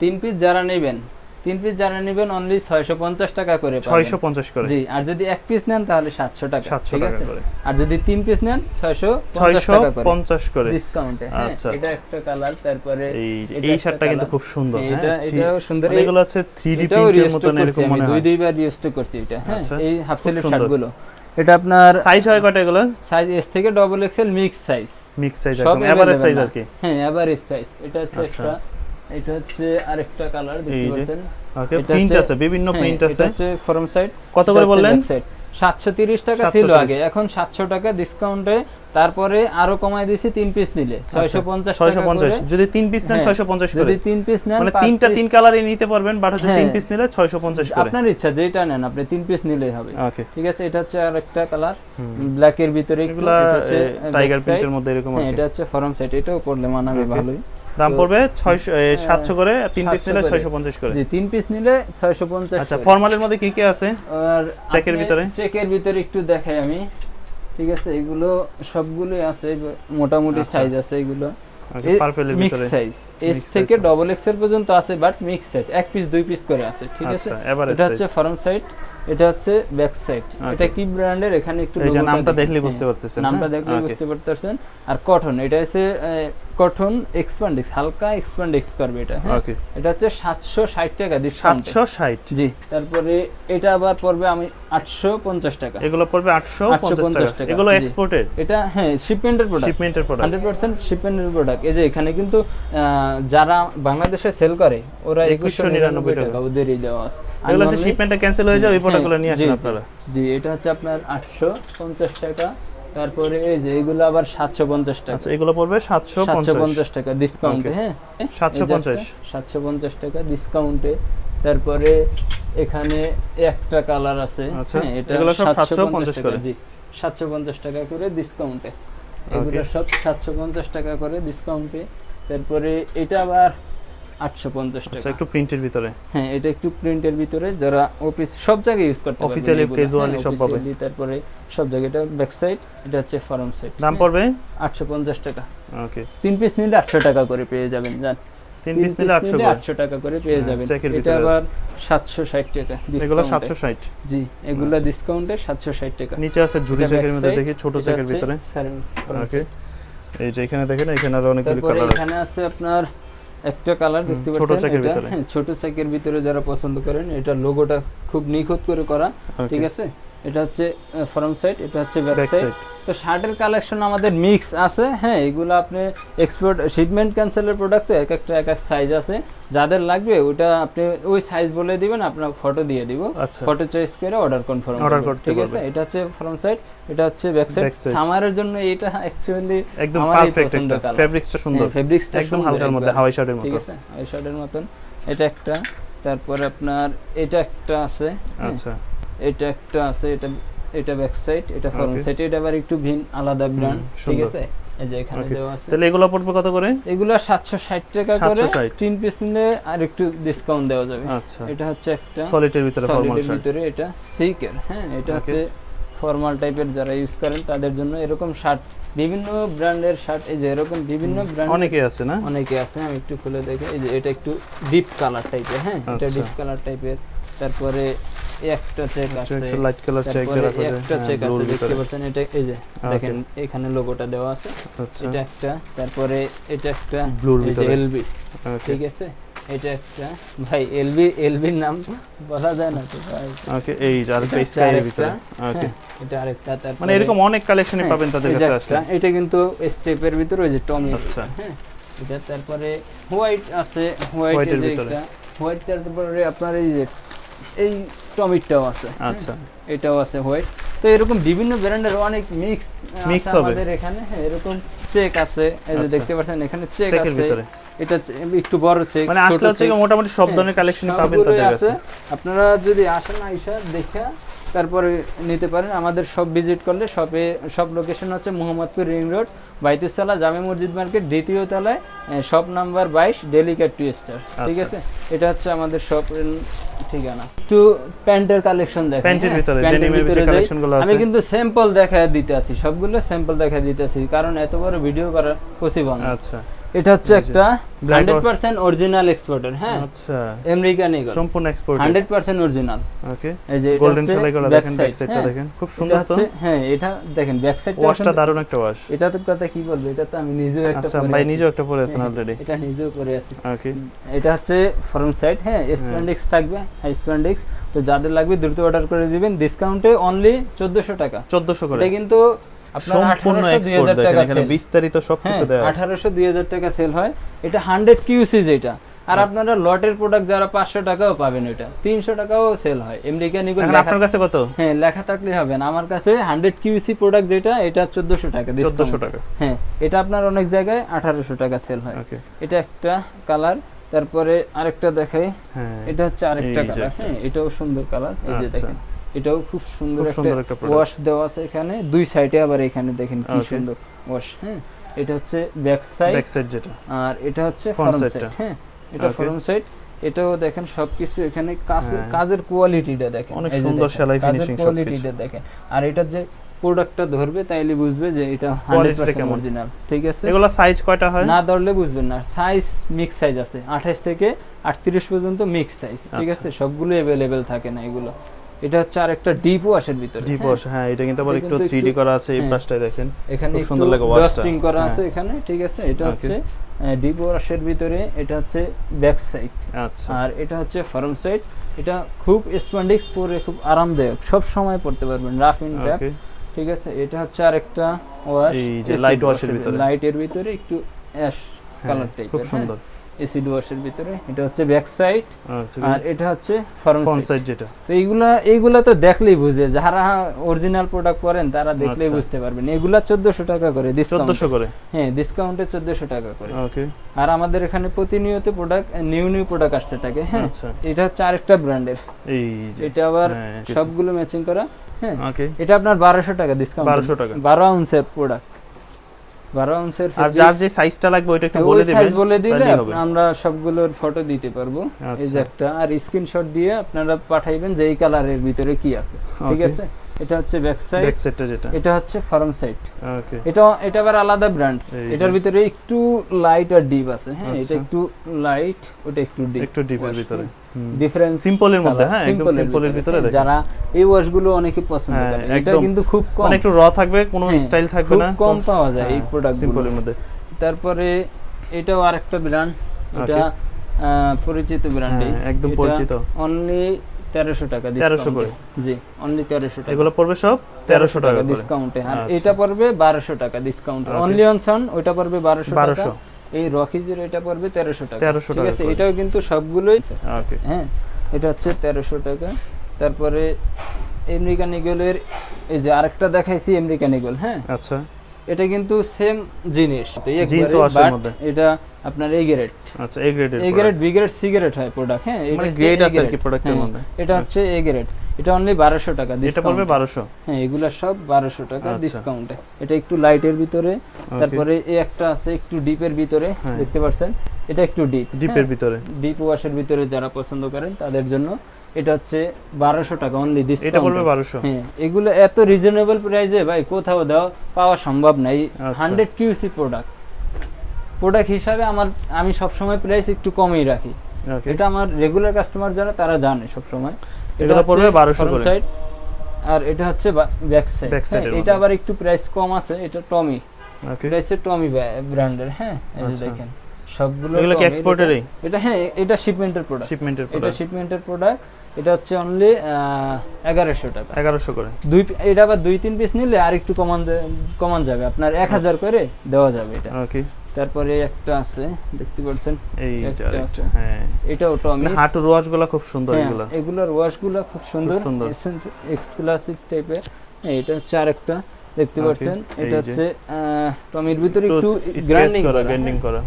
তিন পিস যারা নেবেন তিন পিস যারা নেবেন অনলি ছয়শো পঞ্চাশ টাকা করে পাবেন। 650 করে। জি আর যদি এক পিস নেন তাহলে সাতশো টাকা 700 টাকা করে। আর যদি তিন পিস নেন ছয়শো টাকা করে। 650 করে। ডিসকাউন্টে হ্যাঁ আচ্ছা। এটা একটা কালার তারপরে এই এই শার্টটা কিন্তু খুব সুন্দর হ্যাঁ, এটা- এটাও সুন্দর। এগুলো হচ্ছে 3D এটাও প্রিন্টের করছি এরকম মনে দুই হয় দুইবার রিস্টক করছি এটা হ্যাঁ আচ্ছা, এই হাফ স্লিভ শার্টগুলো। এটা আপনার সাইজ হয় কয়টা এগুলো সাইজ এস থেকে double XL mix size mix size একদম এভারেজ সাইজ আর কি। হ্যাঁ এভারেজ সাইজ এটা হচ্ছে আচ্ছা। এটা হচ্ছে আরেকটা কালার দেখতে পাচ্ছেন? ওকে প্রিন্ট আছে বিভিন্ন হ্যাঁ, প্রিন্ট এটা হচ্ছে ফরম সাইড কত করে বললেন? সাতশো তিরিশ টাকা ছিল আগে এখন সাতশো টাকা ডিসকাউন্টে তারপরে আরও কমাই দিয়েছি তিন পিস নিলে পঞ্চাশ টাকা 650 যদি তিন পিস নেন হ্যাঁ, 650 করে যদি তিন পিস নেন মানে তিনটা তিন কালারই নিতে পারবেন বাট হচ্ছে তিন হ্যাঁ। পিস নিলে 650 করে। আপনার ইচ্ছা যেটা নেন আপনি তিন পিস নিলেই হবে। ওকে। ঠিক আছে এটা হচ্ছে আর একটা কালার ব্ল্যাক এর ভিতরে একটু, এটা হচ্ছে টাইগার। প্রিন্টের মধ্যে এরকম হ্যাঁ এটা হচ্ছে ফরম সেট এটাও করলে মানাবে. ভালোই। দাম পড়বে 600 700 করে তিন পিস নিলে 650 করে। জি তিন পিস নিলে 650 আচ্ছা। ফরমালের মধ্যে কি কি আছে? আর চেকের ভিতরে? চেকের ভিতরে একটু দেখাই আমি। ঠিক আছে এগুলো সবগুলোই আছে মোটামুটি আচ্ছা। সাইজ আছে এগুলো। পার্পলের মিক্স ভিতরে। সাইজ এস থেকে। ডবল এক্সের পর্যন্ত আছে বাট মিক্স সাইজ এক পিস দুই পিস করে আছে ঠিক আছে? আচ্ছা এটা হচ্ছে ফরম সাইড এটা হচ্ছে ব্যাক সাইড এটা কি ব্র্যান্ডের এখানে একটু নামটা দেখলে হ্যাঁ, বুঝতে পারতেছেন নামটা হ্যাঁ? দেখলে. বুঝতে পারতেছেন। আর কটন এটা হচ্ছে কটন এক্সপ্যান্ডেক্স হালকা এক্সপ্যান্ডেক্স করবে এটা হ্যাঁ? ওকে এটা হচ্ছে সাতশো ষাট টাকা ডিসকাউন্ট 760 জি তারপরে এটা আবার পড়বে আমি আটশো পঞ্চাশ টাকা। এগুলো পড়বে 850 850 টাকা। এগুলো এক্সপোর্টেড এটা হ্যাঁ শিপমেন্টের প্রোডাক্ট শিপমেন্টের প্রোডাক্ট হান্ড্রেড পার্সেন্ট শিপমেন্টের প্রোডাক্ট এই যে এখানে কিন্তু যারা বাংলাদেশে সেল করে ওরা 2199 একুশশো নিরানব্বই টাকা। টাকা। ওদেরই দেওয়া আছে। এগুলো হচ্ছে শিপমেন্টটা ক্যান্সেল হয়ে যায় ওই হ্যাঁ, প্রোডাক্টগুলো নিয়ে জি, আসেন আপনারা। জি এটা হচ্ছে আপনার আটশো পঞ্চাশ টাকা। তারপরে এই যে এগুলো আবার সাতশো পঞ্চাশ টাকা। আচ্ছা এগুলো পড়বে 750 সাতশো পঞ্চাশ টাকা ডিসকাউন্টে হ্যাঁ? 750 সাতশো পঞ্চাশ। টাকা ডিসকাউন্টে তারপরে এখানে একটা কালার আছে আচ্ছা, হ্যাঁ, এটা এগুলো সব 750 750 করে? জি সাতশো পঞ্চাশ টাকা করে ডিসকাউন্টে এগুলো সব সাতশো পঞ্চাশ টাকা করে ডিসকাউন্টে তারপরে এটা আবার আটশো পঞ্চাশ আচ্ছা টাকা। একটু প্রিন্টের ভিতরে। হ্যাঁ এটা একটু প্রিন্টের ভিতরে। যারা অফিস সব জায়গায় ইউজ করতে। হ্যাঁ, সব পাবে। তারপরে সব জায়গায় এটা ব্যাক সাইড এটা হচ্ছে ফরম সাইড দাম পড়বে? আটশো পঞ্চাশ টাকা। ওকে তিন পিস নিলে আটশো টাকা করে পেয়ে যাবেন জান। তিন পিস নিলে করে টাকা করে পেয়ে হ্যাঁ, যাবেন। এটা আবার সাতশো ষাট টাকা এগুলো discount এ। সাতশো ষাট। জি এগুলা আচ্ছা। ডিসকাউন্টে সাতশো ষাট টাকা। নিচে আছে ঝুড়ি চেকের মধ্যে দেখি ছোট চেকের ভিতরে। ওকে এই যে এখানে দেখেন এখানে আরও অনেকগুলো কালার এখানে আছে। আছে আপনার একটা কালার দেখতে পাচ্ছেন ছোট পাচ্ছেন ভিতরে। হ্যাঁ, ছোট চাকের ভিতরে যারা পছন্দ করেন এটা লোগোটা খুব নিখুঁত করে করা ঠিক আছে এটা হচ্ছে ফ্রন্ট সাইড এটা হচ্ছে ব্যাক সাইড তো শার্টের কালেকশন আমাদের মিক্স আছে হ্যাঁ এগুলো আপনি এক্সপোর্ট শিপমেন্ট ক্যান্সেলের প্রোডাক্ট তো এক একটা এক এক সাইজ আছে। যাদের লাগবে ওটা আপনি ওই সাইজ বলে দিবেন আপনার ফটো দিয়ে দিব। আচ্ছা। ফটো চয়েস করে অর্ডার কনফার্ম Order করতে ঠিক আছে? এটা হচ্ছে ফ্রন্ট সাইড এটা হচ্ছে ব্যাক সাইড সামারের জন্য এটা অ্যাকচুয়ালি একদম পারফেক্ট একটা ফেব্রিক্সটা সুন্দর। ফেব্রিক্সটা একদম হালকার মধ্যে হাওয়াই শার্টের মতো ঠিক আছে? এই শার্টের মতন। এটা একটা তারপরে আপনার এটা একটা আছে হ্যাঁ, আচ্ছা। এটা একটা আছে এটা এটা ব্যাক সাইড এটা ফ্রন্ট. সাইড এটা আবার একটু ভিন আলাদা ব্র্যান্ড ঠিক আছে? এই যে এখানে দেওয়া আছে। তাহলে এগুলো পড়বে কত করে? এগুলো সাতশো ষাট টাকা করে। 760 তিন পিস নিলে আর একটু ডিসকাউন্ট দেওয়া যাবে। আচ্ছা। এটা হচ্ছে একটা সলিডের ভিতরে ফর্মাল শার্ট ভিতরে এটা সিকের হ্যাঁ? এটা হচ্ছে ফর্মাল টাইপের যারা ইউজ করেন তাদের জন্য এরকম শার্ট বিভিন্ন ব্র্যান্ডের শার্ট এই যে এরকম বিভিন্ন ব্র্যান্ড অনেকে আছে না? অনেকে আছে আমি একটু খুলে দেখে। এই যে এটা একটু ডিপ কালার টাইপের হ্যাঁ? এটা। ডিপ কালার টাইপের তারপরে একটা চেক আচ্ছা, আছে। একটু লাইট কালার চেক তারপরে রাখা একটা চেক হ্যাঁ, আছে দেখতে পাচ্ছেন এটা এই যে দেখেন এখানে লোগোটা দেওয়া আছে। আচ্ছা। এটা একটা তারপরে এটা একটা ব্লুর ভিতরে। এলবি ঠিক আছে? এটা একটা ভাই এলবি এলবির নাম বলা যায় না তো ভাই। ওকে এই যে আরেকটা এটা স্কাইয়ের ভিতরে। ওকে। হ্যাঁ, এটা আরেকটা তারপরে মানে এরকম অনেক কালেকশনই হ্যাঁ, পাবেন তাদের কাছে আসলে। এটা কিন্তু স্টেপের ভিতরে ওই যে টমি আচ্ছা। হ্যাঁ। এটা তারপরে হোয়াইট আছে হোয়াইট White এর ভিতরে। হোয়াইট তারপরে আপনার এই যে এই আছে। হ্যাঁ, আচ্ছা। এটাও আছে হোয়াইট। তো এরকম বিভিন্ন ব্র্যান্ডের অনেক মিক্স মিক্স হবে। আমাদের এখানে। হ্যাঁ, এরকম চেক আছে। এই যে আচ্ছা। দেখতে পাচ্ছেন এখানে চেক আছে। এটা একটু বড় চেক মানে আসলে হচ্ছে মোটামুটি সব ধরনের কালেকশন পাবেন তাদের কাছে। আপনারা যদি আসেন আইসা দেখা তারপরে নিতে পারেন। আমাদের সব ভিজিট করলে শপে সব লোকেশন হচ্ছে মোহাম্মদপুর রিং রোড বাইতুসালা জামে মসজিদ মার্কেট দ্বিতীয় তলায় শপ নাম্বার বাইশ ডেলিকেট টু স্টার ঠিক আচ্ছা। আছে? এটা হচ্ছে আমাদের শপ ঠিকানা। তো প্যান্টের কালেকশন দেখেন প্যান্টের হ্যাঁ, ভিতরে ডেনিমের ভিতরে ভিতরে যাই। কালেকশনগুলো আমি কিন্তু স্যাম্পল দেখা দিতে আছি সবগুলো স্যাম্পল দেখা দিতে আছি কারণ এত বড় ভিডিও করা পসিবল না। আচ্ছা। এটা হচ্ছে একটা black hundred or- percent original exporter হ্যাঁ? আচ্ছা। আমেরিকান ইগল সম্পূর্ণ export hundred percent original okay. এই যে গোল্ডেন সেলাই করা দেখেন ব্যাক সাইডটা হ্যাঁ। দেখেন। খুব সুন্দর তো। হ্যাঁ এটা দেখেন ব্যাক সাইডটা ওয়াশটা দারুণ একটা ওয়াশ এটা তো কথা কি বলব? এটা তো আমি নিজেও একটা আচ্ছা ভাই। নিজেও একটা পরে আছেন হ্যাঁ, অলরেডি এটা নিজেও করে আছি। ওকে। এটা হচ্ছে ফ্রন্ট সাইড হ্যাঁ? স্প্যান্ডিক্স থাকবে স্প্যান্ডিক্স তো যাদের লাগবে দ্রুত অর্ডার করে দিবেন। ডিসকাউন্টে অনলি চোদ্দশো টাকা। 1400 করে। এটা কিন্তু সম্পূর্ণ এক্সপোর্ট দেখেন এখানে বিস্তারিত সবকিছু হ্যাঁ দেওয়া আছে। আঠারোশো দুই হাজার টাকা সেল হয়। এটা হান্ড্রেড কিউসি যেটা। আর হ্যাঁ। আপনারা লটের প্রোডাক্ট যারা পাঁচশো টাকাও পাবেন ওটা তিনশো টাকাও সেল হয়। আমেরিকান ইগল আপনার কাছে কত? হ্যাঁ লেখা থাকলে হবে না। আমার কাছে হান্ড্রেড কিউসি প্রোডাক্ট যেটা এটা চোদ্দশো টাকা 1400 টাকা। হ্যাঁ এটা আপনার অনেক জায়গায় আঠারোশো টাকা সেল হয়। এটা একটা কালার তারপরে আরেকটা দেখাই। হ্যাঁ। এটা হচ্ছে আরেকটা কালার হ্যাঁ এটাও সুন্দর কালার এই যে আচ্ছা। দেখেন। এটাও খুব সুন্দর সুন্দর একটা ওয়াশ দেওয়া আছে এখানে। দুই সাইডে আবার এখানে দেখেন কি সুন্দর ওয়াশ হ্যাঁ? এটা হচ্ছে ব্যাক সাইড ব্যাক সাইড যেটা। আর এটা হচ্ছে ফ্রন্ট সাইড। হ্যাঁ? এটা ফ্রন্ট সাইড এটাও দেখেন সবকিছু এখানে কাজের হ্যাঁ। কাজের কোয়ালিটিটা দেখেন। অনেক সুন্দর সেলাই কাজের finishing কোয়ালিটিটা দেখেন। আর এটা যে প্রোডাক্টটা ধরবে তাইলে বুঝবে যে এটা হান্ড্রেড পার্সেন্ট কেমন? অরিজিনাল ঠিক আছে? এগুলা সাইজ কয়টা হয়? না ধরলে বুঝবেন না। সাইজ মিক্স সাইজ আছে। আঠাশ থেকে আটত্রিশ পর্যন্ত মিক্স সাইজ ঠিক আচ্ছা। আছে? সবগুলো অ্যাভেলেবেল থাকে না এগুলো। এটা হচ্ছে আর একটা ডিপ ওয়াশের ভিতরে। ডিপ হ্যাঁ। ওয়াশ হ্যাঁ এটা কিন্তু আবার একটু 3D করা আছে এই হ্যাঁ। পাশটায় দেখেন। এখানে খুব সুন্দর লাগে ওয়াশটা। ডাস্টিং করা হ্যাঁ। আছে এখানে ঠিক আছে? এটা হচ্ছে ডিপ ওয়াশের ভিতরে এটা হচ্ছে ব্যাক সাইড আচ্ছা। আর এটা হচ্ছে ফরম সাইড এটা খুব স্পন্ডিক্স পরে খুব আরামদায়ক সব সময় পড়তে পারবেন রাফ ইন ট্যাপ ঠিক আছে? এটা হচ্ছে আরেকটা ওয়াশ এই যে wash এর ভিতরে। লাইটের ভিতরে একটু অ্যাশ কালার টাইপের খুব সুন্দর। এসিড ওয়াশের ভিতরে এটা হচ্ছে ব্যাক সাইড আচ্ছা আর এটা হচ্ছে ফ্রন্ট সাইড যেটা। তো এইগুলা এইগুলা তো দেখলেই বুঝে যারা অরিজিনাল প্রোডাক্ট করেন তারা দেখলেই আচ্ছা। বুঝতে পারবেন। এগুলা চোদ্দশো টাকা করে 1400 করে? হ্যাঁ ডিসকাউন্টে চোদ্দশো টাকা করে। ওকে। আর আমাদের এখানে প্রতিনিয়ত প্রোডাক্ট নিউ নিউ প্রোডাক্ট আসতে থাকে হ্যাঁ? আচ্ছা। এটা হচ্ছে আরেকটা ব্র্যান্ডের। এই এটা আবার হ্যাঁ, সবগুলো ম্যাচিং করা হ্যাঁ? ওকে। এটা আপনার বারোশো টাকা ডিসকাউন্ট 1200 টাকা। বারো আউন্সের প্রোডাক্ট বারো আর যার যে সাইজটা লাগবে ওইটা একটু বলে দিবেন size বলে দিলে আমরা সবগুলোর ফটো দিতে পারব। এই যে আচ্ছা। একটা আর স্ক্রিনশট দিয়ে আপনারা পাঠাইবেন যে এই কালারের ভিতরে কি আছে। ঠিক আছে? এটা হচ্ছে ব্যাক সাইড ব্যাক সেটটা যেটা। এটা হচ্ছে ফরম সাইড ওকে এটা এটা আবার আলাদা ব্র্যান্ড এটার ভিতরে একটু লাইট আর ডিপ আছে হ্যাঁ? এটা আচ্ছা। একটু লাইট ওটা একটু ডিপ একটু ডিপের ভিতরে। ডিফারেন্স সিম্পলের মধ্যে হ্যাঁ একদম সিম্পলের ভিতরে যারা এই ওয়াশগুলো অনেকে পছন্দ হ্যাঁ, করে এটা কিন্তু খুব কম। একটু র থাকবে কোনো হ্যাঁ, স্টাইল থাকবে না কম পাওয়া যায় এই প্রোডাক্ট সিম্পলের মধ্যে। তারপরে এটাও আরেকটা ব্র্যান্ড এটা পরিচিত ব্র্যান্ড হ্যাঁ, একদম পরিচিত। অনলি তেরোশো টাকা 1300 discount করে। জি অনলি তেরোশো টাকা। এগুলো পড়বে সব তেরোশো টাকা ডিসকাউন্টে আর আচ্ছা। এটা পড়বে বারোশো টাকা ডিসকাউন্ট. অনলি অন ওইটা পড়বে বারোশো বারোশো। এই রকিজের এটা পড়বে তেরোশো টাকা। 1300 ঠিক টাকা আছে? এটাও কিন্তু সবগুলোই ওকে। হ্যাঁ এটা হচ্ছে তেরোশো টাকা। তারপরে আমেরিকান ইগলের এই যে আরেকটা দেখাইছি আমেরিকান ইগল হ্যাঁ? আচ্ছা। এটা কিন্তু সেম জিনিস। এটা আপনার এই গ্রেড আচ্ছা এই গ্রেডের A grade B grade C grade হয় প্রোডাক্ট হ্যাঁ? এটা মানে grade A আছে আর কি এর হ্যাঁ, মধ্যে। এটা হচ্ছে এ গ্রেড এটা অনলি বারোশো টাকা এটা পড়বে বারোশো? হ্যাঁ এগুলা সব বারোশো টাকা আচ্ছা। ডিসকাউন্টে এটা একটু লাইটের ভিতরে তারপরে এই একটা আছে একটু ডিপের ভিতরে হ্যাঁ। দেখতে পাচ্ছেন এটা একটু ডিপ ডিপের ভিতরে। ডিপ ওয়াশের ভিতরে যারা পছন্দ করেন তাদের জন্য এটা হচ্ছে বারোশো টাকা অনলি ডিসকাউন্ট এটা পড়বে বারোশো। হ্যাঁ এগুলো এত রিজনেবল প্রাইসে ভাই কোথাও দেওয়া পাওয়া সম্ভব নাই আচ্ছা। হান্ড্রেড কিউসি প্রোডাক্ট প্রোডাক্ট হিসাবে আমার আমি সবসময় প্রাইস একটু কমই রাখি। এটা আমার রেগুলার কাস্টমার যারা তারা জানে সব সময় এগুলো পড়বে 1200 করে। আর এটা হচ্ছে ব্যাক সাইড এটা আবার একটু প্রাইস কম আছে এটা টমি ওকে এটা হচ্ছে টমি ব্র্যান্ডের হ্যাঁ এই আচ্ছা। দেখেন সবগুলো এগুলো কি এক্সপোর্টেরই এটা- হ্যাঁ এটা শিপমেন্টের প্রোডাক্ট শিপমেন্টের প্রোডাক্ট এটা শিপমেন্টের প্রোডাক্ট এটা হচ্ছে অনলি এগারোশো টাকা। এগারোশো করে। দুই এটা আবার দুই তিন পিস নিলে আর একটু কমান কমান যাবে। আপনার এক আচ্ছা। হাজার করে দেওয়া যাবে এটা। ওকে তারপরে একটা আছে দেখতে পাচ্ছেন? এই। হ্যাঁ। এটাও টমি মানে হাঁটুর ওয়াশগুলো খুব সুন্দর হ্যাঁ, এগুলো। এগুলোর ওয়াশগুলো খুব সুন্দর। এক্সক্লুসিভ টাইপের এটা হচ্ছে আরেকটা। দেখতে পাচ্ছেন? এটা হচ্ছে টমির ভিতরে একটু গ্রাইন্ডিং করা গ্রাইন্ডিং করা।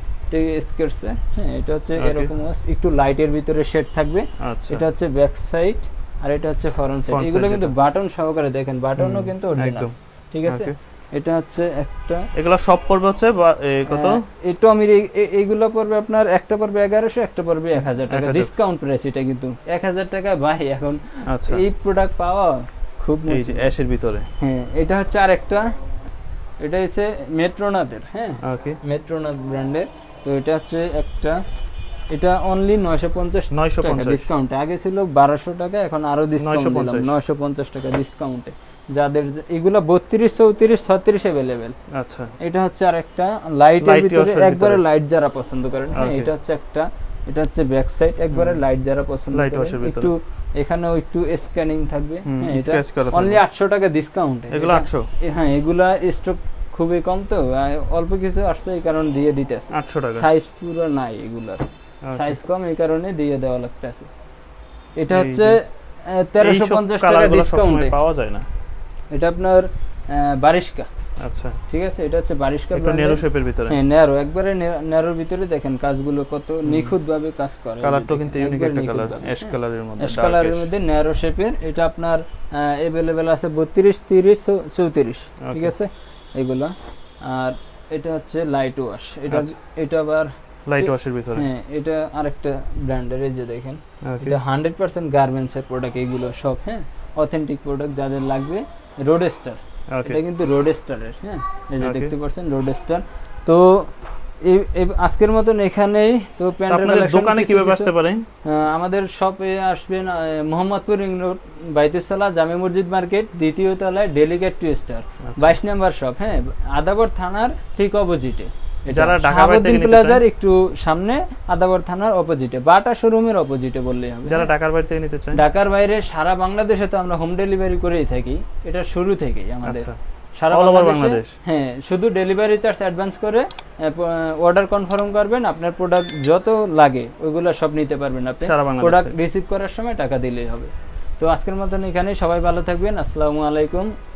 স্কেটসে হ্যাঁ এটা হচ্ছে এরকম একটু লাইটের ভিতরে শেড থাকবে। আচ্ছা। এটা হচ্ছে ব্যাক সাইড আর এটা হচ্ছে ফরন্ট সাইড এগুলো কিন্তু বাটন সহকারে দেখেন। বাটনও কিন্তু অরিজিনাল ঠিক আছে. এটা হচ্ছে একটা এগুলো সব পড়বে হচ্ছে কত? টমির এই- এই- এইগুলো পড়বে আপনার একটা পড়বে এগারোশো একটা পড়বে এক হাজার টাকা। ডিসকাউন্ট প্রাইস এটা কিন্তু। এক হাজার টাকা ভাই এখন আচ্ছা। এই প্রোডাক্ট পাওয়া খুব অ্যাশের ভিতরে। হ্যাঁ এটা হচ্ছে আরেকটা। এটা হচ্ছে মেট্রোনাথের হ্যাঁ? ওকে মেট্রোনাথ ব্র্যান্ডের তো এটা হচ্ছে একটা এটা অনলি নয়শো পঞ্চাশ 950 ডিসকাউন্ট আগে ছিল বারোশো টাকা এখন আরও ডিসকাউন্ট 950 নয়শো পঞ্চাশ। টাকা ডিসকাউন্টে যাদের এগুলো বত্রিশ চৌত্রিশ ছত্রিশ অ্যাভেলেবেল আচ্ছা। এটা হচ্ছে আরেকটা লাইটের ভিতরে একবারে লাইট যারা পছন্দ করেন। হ্যাঁ এটা হচ্ছে একটা এটা হচ্ছে ব্যাক সাইড একবারে লাইট যারা পছন্দ করেন। একটু এখানেও একটু স্ক্যানিং থাকবে। হ্যাঁ, এটা অনলি থাকবে। আটশো টাকা ডিসকাউন্ট এগুলো আটশো? হ্যাঁ এগুলা স্টক খুবই কম তো। অল্প কিছু আসছে এই কারণে দিয়ে দিতেছে। আটশো টাকা। সাইজ পুরো নাই এগুলার। সাইজ কম এই কারণে দিয়ে দেওয়া লাগতেছে। এটা হচ্ছে যে- তেরোশো এইসব পঞ্চাশ টাকা কালারগুলো ডিসকাউন্টে পাওয়া যায় না। এটা আপনার বারিশকা। আচ্ছা। ঠিক আছে? এটা হচ্ছে বারিশকা একটু নেরো শেপের ভিতরে। হ্যাঁ ন্যারো একবারে ন্যারোর ভিতরে দেখেন কাজগুলো কত নিখুঁত ভাবে কাজ করে। কালারটা কিন্তু ইউনিক একটা কালার। অ্যাশ কালারের মধ্যে অ্যাশ কালারের মধ্যে ন্যারো শেপের এটা আপনার অ্যাভেলেবেল আছে বত্রিশ তিরিশ চৌত্রিশ। ঠিক আছে? এগুলা। আর এটা হচ্ছে লাইট ওয়াশ এটা আচ্ছা। এটা আবার লাইট ওয়াশের ভিতরে। হ্যাঁ এটা আরেকটা ব্র্যান্ডের এই যে দেখেন। এটা হান্ড্রেড পার্সেন্ট গার্মেন্টসের প্রোডাক্ট এগুলো সব হ্যাঁ? অথেন্টিক প্রোডাক্ট যাদের লাগবে রোডস্টার এটা কিন্তু রোডস্টারের হ্যাঁ? এই যে দেখতে পাচ্ছেন রোডস্টার তো এই আজকের মতন এখানেই। তো আপনাদের দোকানে কীভাবে আসতে পারে আমাদের শপে আসবেন মোহাম্মদপুর রিং রোড বাইতুসালা জামে মসজিদ মার্কেট দ্বিতীয় তলায় ডেলিগেট টু স্টার। বাইশ নাম্বার শপ হ্যাঁ? আদাবর থানার ঠিক অপোজিটে। যারা বাইরে থেকে নিতে চায়? একটু সামনে আদাবর থানার অপোজিটে বাটা শোরুমের অপোজিটে বললেই হবে। যারা। ঢাকার বাইরে থেকে নিতে চায়। ঢাকার বাইরে সারা বাংলাদেশে তো আমরা হোম ডেলিভারি করেই থাকি। এটা শুরু থেকেই আমাদের। আচ্ছা। সারা বাংলাদেশ। হ্যাঁ শুধু ডেলিভারি চার্জ অ্যাডভান্স করে অর্ডার কনফার্ম করবেন আপনার প্রোডাক্ট যত লাগে ওইগুলো সব নিতে পারবেন আপনি। প্রোডাক্ট রিসিভ করার সময় টাকা দিলেই হবে। তো আজকের মতন এখানে সবাই ভালো থাকবেন। আসসালামু আলাইকুম।